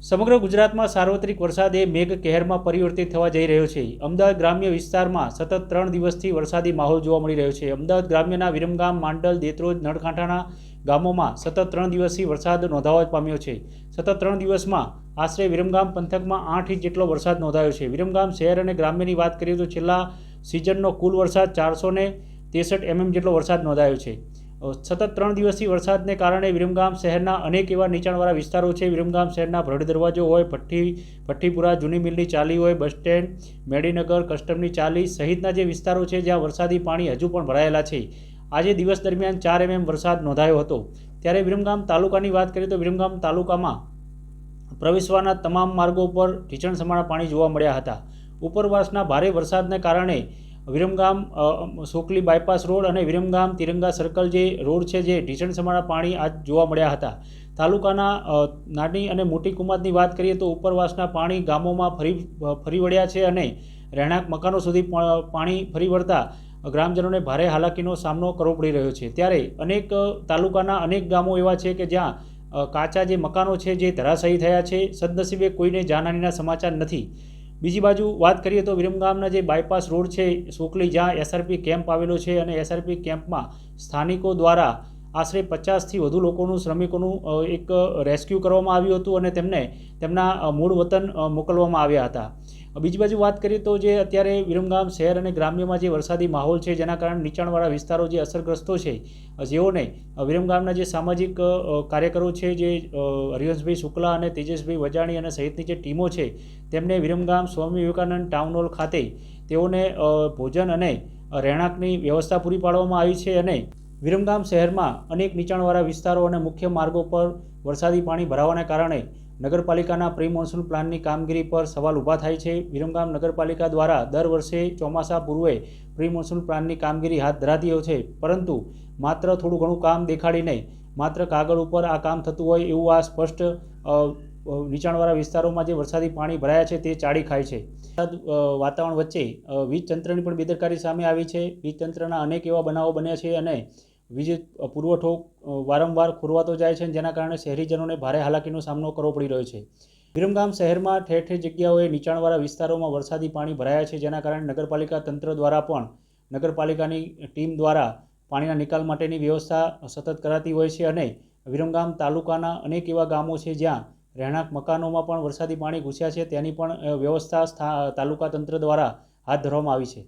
સમગ્ર ગુજરાતમાં સાર્વત્રિક વરસાદ મેઘ કહેરમાં પરિવર્તિત થવા જઈ રહ્યો છે. અમદાવાદ ગ્રામ્ય વિસ્તારમાં સતત ત્રણ દિવસથી વરસાદી માહોલ જોવા મળી રહ્યો છે. અમદાવાદ ગ્રામ્યના વિરમગામ, માંડલ, દેત્રોજ નળકાંઠાના ગામોમાં સતત ત્રણ દિવસથી વરસાદ નોંધાવા પામ્યો છે. સતત ત્રણ દિવસમાં આશરે વિરમગામ પંથકમાં આઠ ઇંચ જેટલો વરસાદ નોંધાયો છે. વિરમગામ શહેર અને ગ્રામ્યની વાત કરીએ તો છેલ્લા સિઝનનો કુલ વરસાદ ચારસો ને ત્રેસઠ એમએમ જેટલો વરસાદ નોંધાયો છે. સતત ત્રણ દિવસથી વરસાદને કારણે વિરમગામ શહેરના અનેક એવા નીચાણવાળા વિસ્તારો છે. વિરમગામ શહેરના ભરડ દરવાજો હોય, ભઠ્ઠી, ભઠ્ઠીપુરા જૂની મિલની ચાલી હોય, બસ સ્ટેન્ડ, મેડીનગર, કસ્ટમની ચાલી સહિતના જે વિસ્તારો છે, જ્યાં વરસાદી પાણી હજુ પણ ભરાયેલા છે. આજે દિવસ દરમિયાન ચાર એમએમ વરસાદ નોંધાયો હતો. ત્યારે વિરમગામ તાલુકાની વાત કરીએ તો વિરમગામ તાલુકામાં પ્રવેશવાના તમામ માર્ગો પર ઢીચણ સમાણા પાણી જોવા મળ્યા હતા. ઉપરવાસના ભારે વરસાદને કારણે વિરમગામ સોકલી બાયપાસ રોડ અને વિરમગામ તિરંગા સર્કલ જે રોડ છે, જે ઢીચણ સમાણા પાણી આજ જોવા મળ્યા હતા. તાલુકાના નાની અને મોટી કુમાતની વાત કરીએ તો ઉપરવાસના પાણી ગામોમાં ફરી ફરી વળ્યા છે અને રહેણાંક મકાનો સુધી પાણી ફરી વળતા ગ્રામજનોને ભારે હાલાકીનો સામનો કરવો પડી રહ્યો છે. ત્યારે અનેક તાલુકાના અનેક ગામો એવા છે કે જ્યાં કાચા જે મકાનો છે, જે ધરાશાયી થયા છે, સદનસીબે કોઈને જાનહાનીના સમાચાર નથી. બીજી બાજુ વાત કરીએ તો વિરમગામના જે બાયપાસ રોડ છે, સોકલી જ્યાં એસઆરપી કેમ્પ આવેલો છે અને એસઆરપી કેમ્પમાં સ્થાનિકો દ્વારા આશરે પચાસથી વધુ લોકોનું, શ્રમિકોનું એક રેસ્ક્યુ કરવામાં આવ્યું હતું અને તેમને તેમના મૂળ વતન મોકલવામાં આવ્યા હતા. બીજી બાજુ વાત કરીએ તો જે અત્યારે વિરમગામ શહેર અને ગ્રામ્યમાં જે વરસાદી માહોલ છે, જેના કારણે નીચાણવાળા વિસ્તારો જે અસરગ્રસ્તો છે, જેઓને વિરમગામના જે સામાજિક કાર્યકરો છે, જે હરિવંશભાઈ શુક્લા અને તેજસભાઈ વજાણી અને સહિતની જે ટીમો છે, તેમને વિરમગામ સ્વામી વિવેકાનંદ ટાઉન હોલ ખાતે તેઓને ભોજન અને રહેણાંકની વ્યવસ્થા પૂરી પાડવામાં આવી છે અને વિરમગામ શહેરમાં અનેક નીચાણવાળા વિસ્તારો અને મુખ્ય માર્ગો પર વરસાદી પાણી ભરાવાના કારણે નગરપાલિકાના પ્રી મોન્સૂન પ્લાનની કામગીરી પર સવાલ ઊભા થાય છે. વિરમગામ નગરપાલિકા દ્વારા દર વર્ષે ચોમાસા પૂર્વે પ્રી મોન્સૂન પ્લાનની કામગીરી હાથ ધરાતી હોય છે. પરંતુ માત્ર થોડું ઘણું કામ દેખાડીને માત્ર કાગળ ઉપર આ કામ થતું હોય એવું આ સ્પષ્ટ નીચાણવાળા વિસ્તારોમાં જે વરસાદી પાણી ભરાયા છે તે ચાળી ખાય છે. વરસાદ, વાતાવરણ વચ્ચે વીજતંત્રની વીજ તંત્રની પણ બેદરકારી સામે આવી છે. વીજ તંત્રના અનેક એવા બનાવો બન્યા છે અને વીજ પુરવઠો વારંવાર ખોરવાતો જાય છે જેના કારણે શહેરીજનોને ભારે હાલાકીનો સામનો કરવો પડી રહ્યો છે. વિરમગામ શહેરમાં ઠેર ઠેર જગ્યાઓએ નીચાણવાળા વિસ્તારોમાં વરસાદી પાણી ભરાયા છે, જેના કારણે નગરપાલિકા તંત્ર દ્વારા પણ નગરપાલિકાની ટીમ દ્વારા પાણીના નિકાલ માટેની વ્યવસ્થા સતત કરાતી હોય છે અને વિરમગામ તાલુકાના અનેક એવા ગામો છે જ્યાં રહેણાંક મકાનોમાં પણ વરસાદી પાણી ઘૂસ્યા છે. તેની પણ વ્યવસ્થા સ્થા, તાલુકા તંત્ર દ્વારા હાથ ધરવામાં આવી છે.